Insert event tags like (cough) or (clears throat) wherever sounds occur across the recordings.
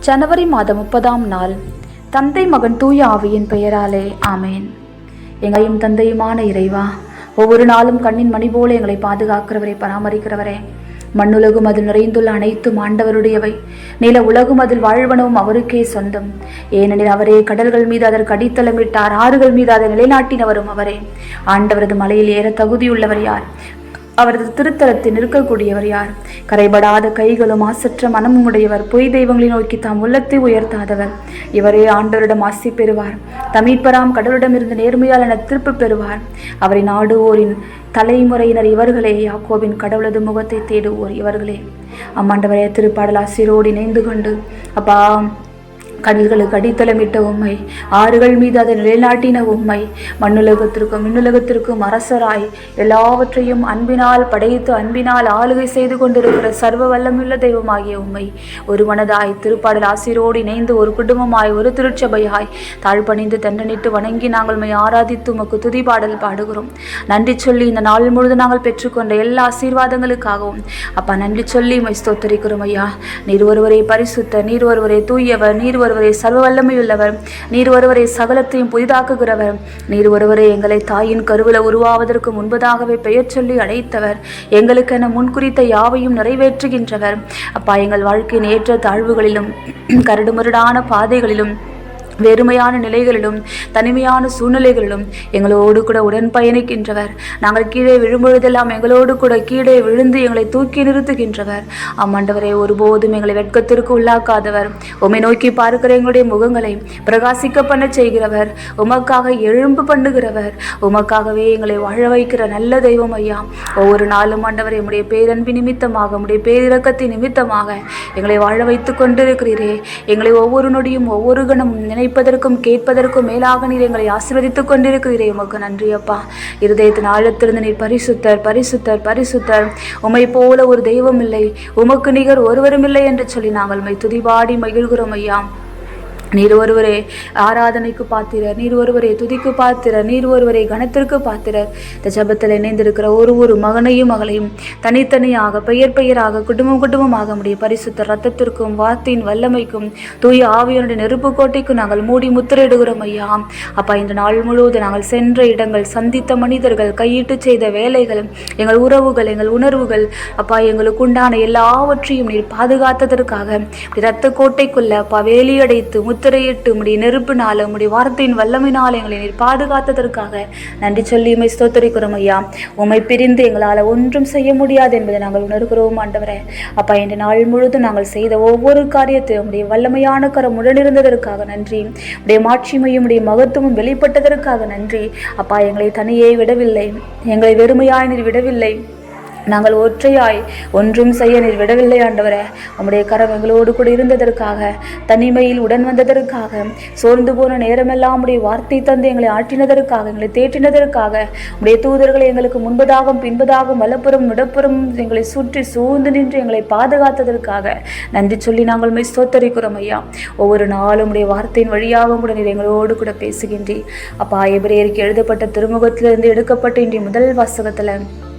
ஜனவரி மாதம் முப்பதாம் நாள். தந்தை மகன் தூய ஆவியின் பெயராலே ஆமேன். எங்களையும் தந்தையுமான இறைவா ஒவ்வொரு நாளும் கண்ணின் மணி போல எங்களை பாதுகாக்கிறவரே பராமரிக்கிறவரே. மண்ணுலகும் அதில் நிறைந்துள்ள அனைத்தும் ஆண்டவருடையவை. நில உலகும் அதில் வாழ்வனவும் அவருக்கே சொந்தம். ஏனெனில் அவரே கடல்கள் மீது அதற்கு அடித்தளமிட்டார் ஆறுகள் மீது அதை நிலைநாட்டினவரும் அவரே. ஆண்டவரது மலையில் ஏற தகுதியுள்ளவர் யார்? அவரது திருத்தலத்தில் நிற்கக்கூடியவர் யார்? கரைபடாத கைகளும் ஆசற்ற மனமும் உடையவர் பொய் தெய்வங்களை நோக்கி தாம் உள்ளத்தை உயர்த்தாதவர். இவரே ஆண்டவரிடம் ஆசி பெறுவார். தமிழ்பராம் கடவுளிடமிருந்து நேர்மையால் என திருப்பு பெறுவார். அவரை நாடுவோரின் தலைமுறையினர் இவர்களே. யாக்கோவின் கடவுளது முகத்தை தேடுவோர் இவர்களே. அம்மாண்டவரே திருப்பாடல் ஆசிரோடு இணைந்து கொண்டு அப்பா கடல்களுக்கு அடித்தளமிட்ட உண்மை ஆறுகள் மீது அதை நிலைநாட்டின உண்மை மண்ணுலகத்திற்கும் மின்னுலகத்திற்கும் அரசராய் எல்லாவற்றையும் அன்பினால் படைத்து அன்பினால் ஆளுகை செய்து கொண்டிருக்கிற சர்வ வல்லமுள்ள தெய்வமாகிய உண்மை ஒரு மனதாய் திருப்பாடல் ஆசிரோடு இணைந்து ஒரு குடும்பமாய் ஒரு திருச்சபையாய் தாழ்பணிந்து தண்டனிட்டு வணங்கி நாங்கள் மை ஆராதித்து உமக்கு துதி பாடல் பாடுகிறோம். நன்றி சொல்லி இந்த நாள் முழுதும் நாங்கள் பெற்றுக்கொண்ட எல்லா ஆசீர்வாதங்களுக்காகவும். அப்பா நன்றி சொல்லி உம்மை ஸ்தோத்தரிக்கிறோம் ஐயா. நீர் ஒருவரை பரிசுத்த நீர் ஒருவரை தூயவர் நீர் ஒருவரே சர்வ வல்லமையுள்ளவர் நீர் ஒருவரே சகலத்தையும் புதிதாக்குகிறவர். நீர் ஒருவரே எங்களை தாயின் கருவில உருவாவதற்கு முன்பதாகவே பெயர் சொல்லி அழைத்தவர். எங்களுக்கென முன்குறித்த யாவையும் நிறைவேற்றுகின்றவர். அப்பா எங்கள் வாழ்க்கையின் ஏற்ற தாழ்வுகளிலும் கரடுமுரடான பாதைகளிலும் வெறுமையான நிலைகளிலும் தனிமையான சூழ்நிலைகளிலும் எங்களோடு கூட உடன் பயணிக்கின்றவர். நாங்கள் கீழே விழும்பொழுதெல்லாம் எங்களோடு கூட கீழே விழுந்து எங்களை தூக்கி நிறுத்துகின்றவர். ஆமாண்டவரே ஒருபோதும் எங்களை வெட்கத்திற்கு உள்ளாக்காதவர். உம்மை நோக்கி பார்க்கிற எங்களுடைய முகங்களை பிரகாசிக்க பண்ண செய்கிறவர். உமக்காக எழும்பு பண்ணுகிறவர். உமக்காகவே எங்களை வாழ வைக்கிற நல்ல தெய்வம் ஐயா. ஒவ்வொரு நாளும் ஆண்டவரே உம்முடைய பேரன்பு நிமித்தமாக உம்முடைய பேரிரக்கத்தின் நிமித்தமாக எங்களை வாழ வைத்து கொண்டிருக்கிறீரே. எங்களை ஒவ்வொரு நொடியும் ஒவ்வொரு கணம் நினைப்பதற்கும் கேட்பதற்கும் மேலாக நீர் எங்களை ஆசீர்வதித்துக் கொண்டிருக்கிறீரே. உமக்கு நன்றி அப்பா. இருதயத்தின் ஆழத்திலிருந்து நீர் பரிசுத்தர் பரிசுத்தர் பரிசுத்தர். உமை போல ஒரு தெய்வம் இல்லை. உமக்கு நிகர் ஒருவரும் இல்லை என்று சொல்லி நாங்கள் துதிபாடி மகிழ்கிறோம் ஐயா. நீர் ஒருவரே ஆராதனைக்கு பாத்திரர் நீர் ஒருவரே துதிக்கு பாத்திரர் நீர் ஒருவரே கணத்திற்கு பாத்திரர். இந்த ஜபத்தில் இணைந்திருக்கிற ஒரு ஒரு மகனையும் மகளையும் தனித்தனியாக பெயர் பெயராக குடும்பம் குடும்பமாக முடிய பரிசுத்த ரத்தத்திற்கும் வார்த்தையின் வல்லமைக்கும் தூய ஆவியனுடைய நெருப்பு கோட்டைக்கும் நாங்கள் மூடி முத்திரையிடுகிறோம் ஐயா. அப்பா இந்த நாள் முழுவதும் நாங்கள் சென்ற இடங்கள் சந்தித்த மனிதர்கள் கையிட்டு செய்த வேலைகள் எங்கள் உறவுகள் எங்கள் உணர்வுகள் அப்பா எங்களுக்கு உண்டான எல்லாவற்றையும் நீர் பாதுகாத்ததற்காக ரத்த கோட்டைக்குள்ள அப்பா வேலியடைத்து முத்திரையிட்டு உடைய நெருப்பினால் உடைய வார்த்தையின் வல்லமையினால் எங்களை நீர் பாதுகாத்ததற்காக நன்றி சொல்லி உமை ஸ்தோத்தரிக்கிறோம் ஐயா. உமை பிரிந்து எங்களால் ஒன்றும் செய்ய முடியாது என்பதை நாங்கள் உணர்கிறோம் ஆண்டவரே. அப்பா இந்த நாள் முழுதும் நாங்கள் செய்த ஒவ்வொரு காரியத்தையும் உடைய வல்லமையான கரம் உடனிருந்ததற்காக நன்றி. உடைய மாட்சிமையும் உடைய மகத்துவம் வெளிப்பட்டதற்காக நன்றி. அப்பா எங்களை தனியே விடவில்லை. எங்களை வெறுமையாய் நீர் விடவில்லை. நாங்கள் ஒற்றையாய் ஒன்றும் செய்ய நீர் விடவில்லை ஆண்டவரே. உம்முடைய கரம் எங்களோடு கூட இருந்ததற்காக தனிமையில் உடன் வந்ததற்காக சோர்ந்து போன நேரமெல்லாம் உடைய வார்த்தை தந்து எங்களை ஆற்றினதற்காக எங்களை தேற்றினதற்காக உடைய தூதர்களை எங்களுக்கு முன்பதாகவும் பின்பதாகவும் வலப்புறம் நுடப்புறம் எங்களை சுற்றி சூழ்ந்து நின்று எங்களை பாதுகாத்ததற்காக நன்றி சொல்லி நாங்கள் மெய் ஸ்தோத்தரிக்கிறோம் ஐயா. ஒவ்வொரு நாளும் உடைய வார்த்தையின் வழியாகவும் கூட நீர் எங்களோடு கூட பேசுகின்றீர். அப்பா எபிரேயருக்கு எழுதப்பட்ட திருமுகத்திலிருந்து எடுக்கப்பட்ட இன்றைய முதல் வாசகத்தில்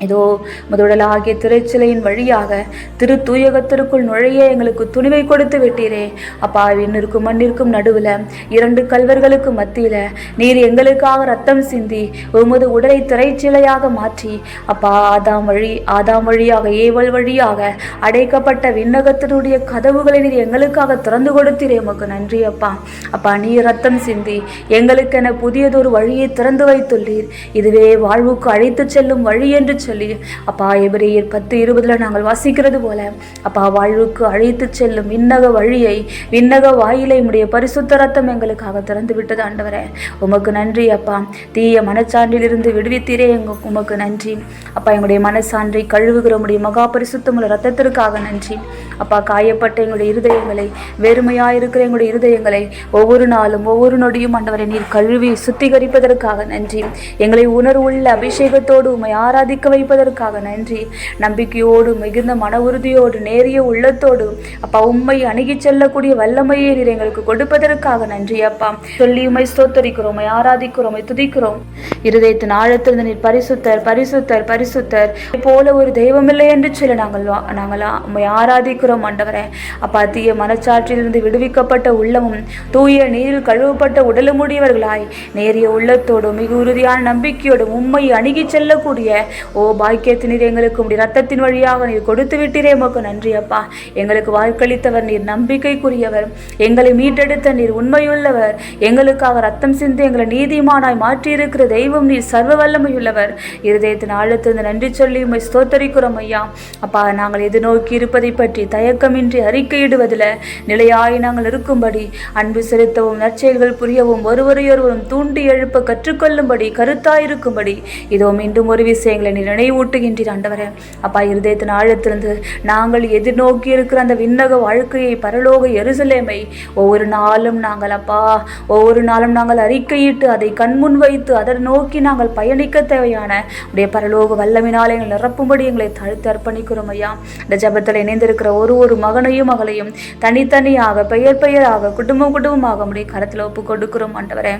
இதோ முதலாகிய திரைச்சிலையின் வழியாக திரு தூயகத்திற்குள் நுழைய எங்களுக்கு துணிவை கொடுத்து விட்டீரே. அப்பா விண்ணிற்கும் மண்ணிற்கும் நடுவில் இரண்டு கல்வர்களுக்கு மத்தியில் நீர் எங்களுக்காக ரத்தம் சிந்தி உமது உடலை திரைச்சிலையாக மாற்றி அப்பா ஆதாம் வழி ஆதாம் வழியாக ஏவல் வழியாக அடைக்கப்பட்ட விண்ணகத்தினுடைய கதவுகளை நீர் எங்களுக்காக திறந்து கொடுத்தீரே. உமக்கு நன்றி அப்பா. அப்பா நீர் ரத்தம் சிந்தி எங்களுக்கென புதியதொரு வழியை திறந்து வைத்துள்ளீர். இதுவே வாழ்வுக்கு அழைத்து செல்லும் வழி என்று சொல்லி அப்பா எபிரேயர் பத்து இருபதுல நாங்கள் வாசிக்கிறது போல அப்பா வாழ்வுக்கு அழைத்து செல்லும் விண்ணக வழியை விண்ணக வாயிலை உடைய பரிசுத்த ரத்தம் எங்களுக்காக திறந்து விட்டது ஆண்டவரே. உமக்கு நன்றி அப்பா. தீய மனச்சான்றிலிருந்து விடுவித்தீரே எங்க உமக்கு நன்றி. அப்பா எங்களுடைய மனசான்றை கழுவுகிற உடைய மகா பரிசுத்தமுள்ள ரத்தத்திற்காக நன்றி. அப்பா காயப்பட்ட எங்களுடைய இருதயங்களை வெறுமையாயிருக்கிற எங்களுடைய இருதயங்களை ஒவ்வொரு நாளும் ஒவ்வொரு நொடியும் ஆண்டவரை நீர் கழுவி சுத்திகரிப்பதற்காக நன்றி. எங்களை உணர்வுள்ள அபிஷேகத்தோடு உமை ஆராதிக்க வைப்பதற்காக நன்றி. நம்பிக்கையோடு மிகுந்த மன உறுதியோடு நேரிய உள்ளத்தோடு அப்பா உம்மை அணுகி செல்லக்கூடிய வல்லமையை நீர் எங்களுக்கு கொடுப்பதற்காக நன்றி அப்பா. சொல்லி உமை ஸ்தோத்தரிக்கிறோம் ஆராதிக்கிறோம் துதிக்கிறோம். இருதயத்தின் ஆழத்திலிருந்து நீர் பரிசுத்தர் பரிசுத்தர் பரிசுத்தர். போல ஒரு தெய்வமில்லை என்று சொல்ல நாங்கள் வா- நாங்கள் ஆ- ஆராதிக்கிறோம் ஆண்டவரே. அப்பா தீய மனச்சாற்றிலிருந்து விடுவிக்கப்பட்ட உள்ளமும் தூய நீரில் கழுவப்பட்ட உடலும் உடையவர்களாய். நேரிய உள்ளத்தோடும் மிக உறுதியான நம்பிக்கையோடும் உண்மை அணுகி செல்லக்கூடிய ஓ பாக்கியத்தினீர் எங்களுக்கு உடைய ரத்தத்தின் வழியாக நீர் கொடுத்து விட்டீரே உமக்கு நன்றி அப்பா. எங்களுக்கு வாய்க்களித்தவர் நீர் நம்பிக்கைக்குரியவர். எங்களை மீட்டெடுத்த நீர் உண்மையுள்ளவர். எங்களுக்காக ரத்தம் சிந்து எங்களை நீதிமானாய் மாற்றியிருக்கிற தெய்வம் நீர் சர்வ வல்லமையுள்ளவர் இருதயத்தின் ஆழத்திலிருந்து நன்றி சொல்லி உண்மை ஸ்தோத்தரிக்கிறோம் ஐயா. அப்பா நாங்கள் எதிர்நோக்கி இருப்பதை பற்றி தயக்கமின்றி அறிக்கையிடுவதில் நிலையாய் நாங்கள் இருக்கும்படி அன்பு செலுத்தவும் நற்செயல்கள் புரியவும் ஒருவரையொருவரும் தூண்டி எழுப்ப கற்றுக்கொள்ளும்படி கருத்தாயிருக்கும்படி இதோ மீண்டும் ஒரு விஷயங்களை நினைவூட்டுகின்றீர் ஆண்டவரே. அப்பா இருதயத்தின் ஆழத்திலிருந்து நாங்கள் எதிர்நோக்கி இருக்கிற அந்த விண்ணக வாழ்க்கையை பரலோக எருசலேமை ஒவ்வொரு நாளும் நாங்கள் அப்பா ஒவ்வொரு நாளும் நாங்கள் அறிக்கையிட்டு அதை கண்முன் வைத்து அதை நோக்கி நாங்கள் பயணிக்க தேவையான உடைய பரலோக வல்லமினால் எங்களை நிரப்பும்படி எங்களை தாழ்த்து அர்ப்பணிக்கிறோம் ஐயா. இந்த ஜபத்தில் இணைந்திருக்கிற ஒரு ஒரு மகனையும் மகளையும் தனித்தனியாக பெயர் பெயராக குடும்பம் குடும்பமாக உடைய கரத்தில் ஒப்பு கொடுக்கிறோம் ஆண்டவரே.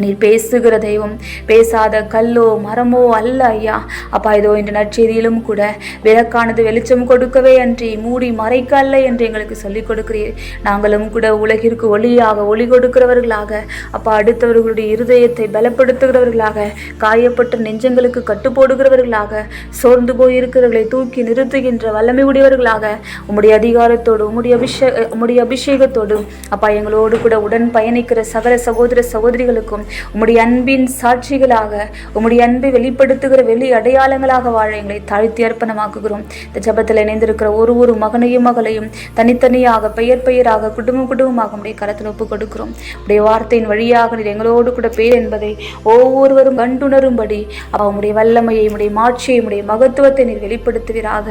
நீர் பேசுகிற தெய்வம் பேசாத கல்லோ மரமோ அல்ல ஐயா. அப்பா இதோ இந்த நற்செய்தியிலும் கூட விளக்கானது வெளிச்சம் கொடுக்கவே அன்றி மூடி மறைக்க அல்ல என்று எங்களுக்கு சொல்லிக் கொடுக்கிறீர். நாங்களும் கூட உலகிற்கு ஒளியாக ஒளி கொடுக்கிறவர்களாக அப்பா அடுத்தவர்களுடைய இருதயத்தை பலப்படுத்துகிறவர்களாக காயப்பட்ட நெஞ்சங்களுக்கு கட்டுப்போடுகிறவர்களாக சோர்ந்து போயிருக்கிறவர்களை தூக்கி நிறுத்துகின்ற வல்லமை உடையவர்களாக உம்முடைய அதிகாரத்தோடு உம்முடைய அபிஷே உம்முடைய அபிஷேகத்தோடு அப்பா எங்களோடு கூட உடன் பயணிக்கிற சகல சகோதர சகோதரிகளுக்கும் உம்முடைய அன்பின் சாட்சிகளாக உம்முடைய அன்பை வெளிப்படுத்துகிற வெளி அடையாளங்களாக வாழ எங்களை தாழ்த்தி அர்ப்பணமாக்குகிறோம். இந்த ஜபத்தில் இணைந்திருக்கிற ஒரு ஒரு மகனையும் மகளையும் தனித்தனியாக பெயர் பெயராக குடும்பம் குடும்பமாக உடைய கரத்தில் ஒப்பு கொடுக்கிறோம் உடைய வார்த்தையின் வழியாக நீர் எங்களோடு கூட பேர் என்பதை ஒவ்வொருவரும் கண்டுணரும்படி அவ உம்முடைய வல்லமையை உடைய மாட்சியை உடைய மகத்துவத்தை நீர் வெளிப்படுத்துவீராக.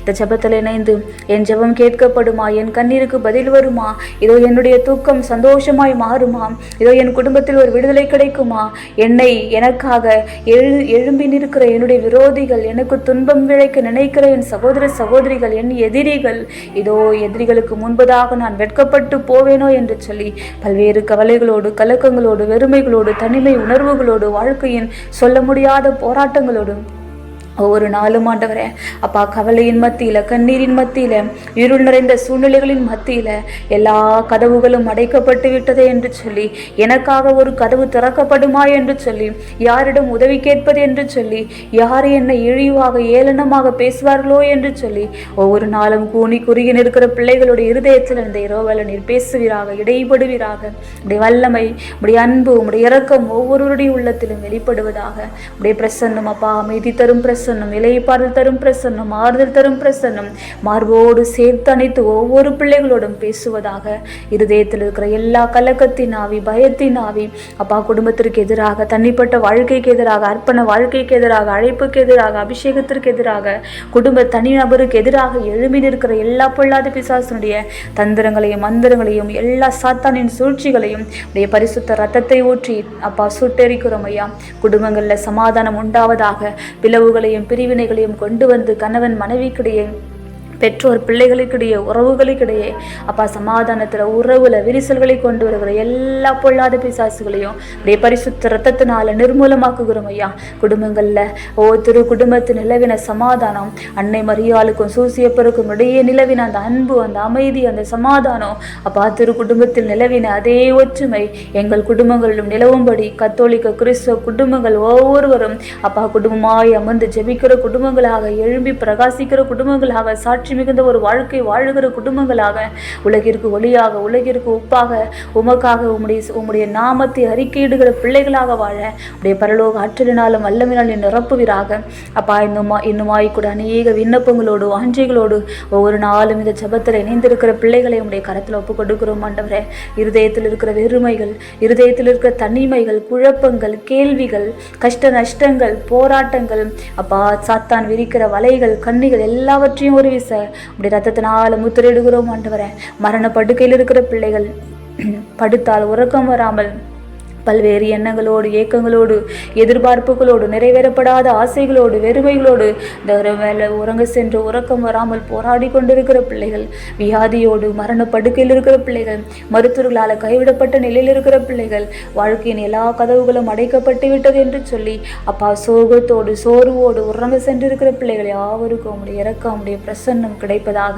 இந்த ஜபத்தில் இணைந்து என் ஜெபம் கேட்கப்படுமா என் கண்ணீருக்கு பதில் வருமா இதோ என்னுடைய தூக்கம் சந்தோஷமாய் மாறுமா இதோ என் குடும்பத்தில் ஒரு விடுதலை கிடைக்குமா? என்னை எனக்காக எழு எழும்பி நிற்கிற என்னுடைய விரோதிகள் எனக்கு துன்பம் விளைக்க நினைக்கிற என் சகோதர சகோதரிகள் என் எதிரிகள் இதோ எதிரிகளுக்கு முன்பதாக நான் வெட்கப்பட்டு போவேனோ என்று சொல்லி பல்வேறு கவலைகளோடு கலக்கங்களோடு வெறுமைகளோடு தனிமை உணர்வுகளோடு வாழ்க்கையின் சொல்ல முடியாத போராட்டங்களோடும் ஒவ்வொரு நாளும் ஆண்டவரே அப்பா கவலையின் மத்தியில் கண்ணீரின் மத்தியில் இருள் நிறைந்த சூழ்நிலைகளின் மத்தியில் எல்லா கதவுகளும் அடைக்கப்பட்டு விட்டதே என்று சொல்லி எனக்காக ஒரு கதவு திறக்கப்படுமா என்று சொல்லி யாரிடம் உதவி கேட்பது என்று சொல்லி யார் என்னை இழிவாக ஏளனமாக பேசுவார்களோ என்று சொல்லி ஒவ்வொரு நாளும் கூனி குறுகி நிற்கிற பிள்ளைகளுடைய இருதயத்தில் இந்த இரவல நீர் பேசுவீராக இடைபடுவீராக உடைய வல்லமை உடைய அன்பு உடைய இறக்கம் ஒவ்வொருவருடைய உள்ளத்திலும் வெளிப்படுவதாக. உடைய பிரசன்னம் அப்பா அமைதி தரும் பிரசன்னம். இலைப்பாறுதல் தரும் பிரசன்னம் ஆறுதல் தரும் பிரசன்னம் மார்போடு சேர்த்து அனைத்து ஒவ்வொரு பிள்ளைகளோடும் பேசுவதாக இருதயத்தில் இருக்கிற எல்லா கலக்கத்தின் ஆவி பயத்தின் ஆவி அப்பா குடும்பத்திற்கு எதிராக தனிப்பட்ட வாழ்க்கைக்கு எதிராக அர்ப்பண வாழ்க்கைக்கு எதிராக அழைப்புக்கு எதிராக அபிஷேகத்திற்கு எதிராக குடும்ப தனிநபருக்கு எதிராக எழும்பி நிற்கிற எல்லா பொல்லாத பிசாசனுடைய தந்திரங்களையும் மந்திரங்களையும் எல்லா சாத்தானின் சூழ்ச்சிகளையும் உடைய பரிசுத்த ரத்தத்தை ஊற்றி அப்பா சுட்டெரிக்கிறோம் ஐயா. குடும்பங்களில் சமாதானம் உண்டாவதாக பிளவுகளையும் பிரிவினைகளையும் கொண்டு வந்து கணவன் மனைவிக்கிடையே பெற்றோர் பிள்ளைகளுக்கிடையே உறவுகளுக்கிடையே அப்பா சமாதானத்தில் உறவுல விரிசல்களை கொண்டு வருகிற எல்லா பொல்லாத பிசாசுகளையும் அப்படியே பரிசுத்த ரத்தத்தினால நிர்மூலமாக்குகிறோம் ஐயா. குடும்பங்களில் ஒவ்வொரு குடும்பத்தில் நிலவின சமாதானம் அன்னை மரியாளுக்கும் சூசியப்பருக்கும் இடையே நிலவின அந்த அன்பு அந்த அமைதி அந்த சமாதானம் அப்பா திரு குடும்பத்தில் நிலவின அதே ஒற்றுமை எங்கள் குடும்பங்களிலும் நிலவும்படி கத்தோலிக்க கிறிஸ்துவ குடும்பங்கள் ஒவ்வொருவரும் அப்பா குடும்பமாய் அமர்ந்து ஜெபிக்கிற குடும்பங்களாக எழும்பி பிரகாசிக்கிற குடும்பங்களாக சாட்சி மிகுந்த ஒரு வாழ்க்கை வாழுகிற குடும்பங்களாக உலகிற்கு ஒளியாக உலகிற்கு உப்பாக உமக்காக உம்முடைய உம்முடைய நாமத்தை அறிக்கையிடுகிற பிள்ளைகளாக வாழ உடைய பரலோக ஆற்றலினாலும் வல்லமினால் நிரப்புவீராக. அப்பா இன்னுமா இன்னுமாய் கூட அநேக விண்ணப்பங்களோடு வாஞ்சைகளோடு ஒவ்வொரு நாளும் இந்த ஜபத்தில் இணைந்திருக்கிற பிள்ளைகளை உடைய கரத்தில் ஒப்பு கொடுக்கிறோம் ஆண்டவரே. இருதயத்தில் இருக்கிற வெறுமைகள் இருதயத்தில் இருக்கிற தனிமைகள் குழப்பங்கள் கேள்விகள் கஷ்ட நஷ்டங்கள் போராட்டங்கள் அப்பா சாத்தான் விரிக்கிற வலைகள் கண்ணிகள் எல்லாவற்றையும் ஒரு விச உடைய ரத்தத்தினால் முத்திரையிடுகிறோம் ஆண்டவரே. மரண படுக்கையில் இருக்கிற பிள்ளைகள் (clears throat) படுத்தால் உறக்கம் வராமல் பல்வேறு எண்ணங்களோடு ஏக்கங்களோடு எதிர்பார்ப்புகளோடு நிறைவேறப்படாத ஆசைகளோடு வெறுமைகளோடு இந்த வேலை உறங்க சென்று உறக்கம் வராமல் போராடி கொண்டிருக்கிற பிள்ளைகள் வியாதியோடு மரண படுக்கையில் இருக்கிற பிள்ளைகள் மருத்துவர்களால் கைவிடப்பட்ட நிலையில் இருக்கிற பிள்ளைகள் வாழ்க்கையின் எல்லா கதவுகளும் அடைக்கப்பட்டு விட்டது என்று சொல்லி அப்பா சோகத்தோடு சோர்வோடு உறங்க சென்றிருக்கிற பிள்ளைகள் யாவருக்கும் உங்களுடைய இறக்க உங்களுடைய பிரசன்னம் கிடைப்பதாக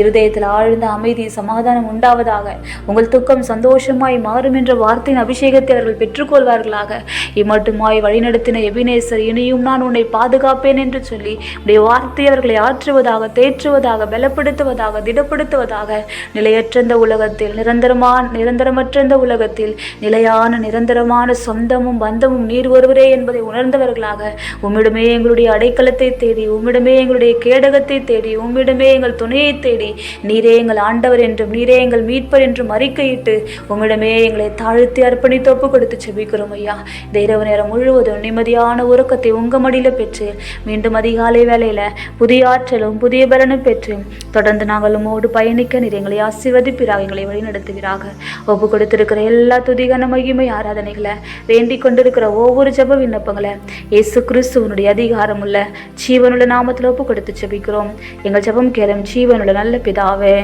இருதயத்தில் ஆழ்ந்த அமைதி சமாதானம் உண்டாவதாக உங்கள் துக்கம் சந்தோஷமாய் மாறும் என்ற வார்த்தையின் அபிஷேகத்தை அவர்கள் பெற்றுக்கொள்வார்களாக. இம்மட்டுமாய் வழிநடத்தின எபினேசர் இனியும் நான் உன்னை பாதுகாப்பேன் என்று சொல்லி உடைய வார்த்தை அவர்களை ஆற்றுவதாக தேற்றுவதாக பலப்படுத்துவதாக திடப்படுத்துவதாக நிலையற்ற இந்த உலகத்தில் நிரந்தரமான நிரந்தரமற்ற இந்த உலகத்தில் நிலையான நிரந்தரமான சொந்தமும் பந்தமும் நீர் ஒருவரே என்பதை உணர்ந்தவர்களாக உம்மிடமே எங்களுடைய அடைக்கலத்தை தேடி உம்மிடமே எங்களுடைய கேடகத்தை தேடி உம்மிடமே எங்கள் துணையை தேடி நீரே எங்கள் ஆண்டவர் என்றும் நீரே எங்கள் மீட்பர் என்றும் அறிக்கையிட்டு உம்மிடமே எங்களை தாழ்த்தி அர்ப்பணித்து கொடுத்து செபிக்கிறோம் ஐயா. இந்த இரவு நேரம் முழுவதும் நிம்மதியான உறக்கத்தை உங்க மடியில பெற்று மீண்டும் அதிகாலை வேலையில் புதிய ஆற்றலும் புதிய பலனும் பெற்று தொடர்ந்து நாங்கள் உமோடு பயணிக்க நீர் எங்களை ஆசீர்வதிப்பீராக எங்களை வழிநடத்துகிறாக ஒப்பு கொடுத்திருக்கிற எல்லா துதிகன மகிமை ஆராதனைகளை வேண்டி கொண்டிருக்கிற ஒவ்வொரு ஜப விண்ணப்பங்களை இயேசு கிறிஸ்துவனுடைய அதிகாரம் உள்ள ஜீவனுள்ள நாமத்தில் ஒப்பு கொடுத்து செபிக்கிறோம். எங்கள் ஜெபம் கேளும் ஜீவனுள்ள நல்ல பிதாவே.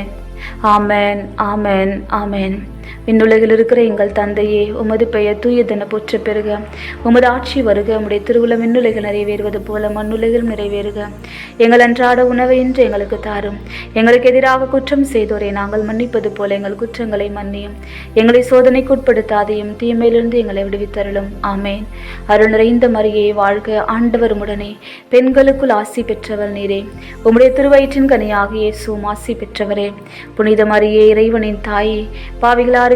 ஆமென் ஆமேன் ஆமென். விண்ணுலகில் இருக்கிற எங்கள் தந்தையே உமது பெயர் தூயதென போற்ற பெறுக. உமது ஆட்சி வருக உம்முடைய திருவிழா விண்ணுலகில் நிறைவேறுவது போல மண்ணுலகிலும் நிறைவேறுக. எங்கள் அன்றாட உணவை இன்று எங்களுக்கு தாரும். எங்களுக்கு எதிராக குற்றம் செய்தோரை நாங்கள் மன்னிப்பது போல எங்கள் குற்றங்களை மன்னியும். எங்களை சோதனைக்கு உட்படுத்தாதையும் தீமையிலிருந்து எங்களை விடுவித்தருளும். ஆமேன். அருள் நிறைந்த மரியே வாழ்க ஆண்டவர் உடனே பெண்களுக்குள் ஆசி பெற்றவர் நீரே. உம்முடைய திருவயிற்றின் கனியாக சூம் ஆசி பெற்றவரே. புனித மரியே இறைவனின் தாயே பாவிகளாறு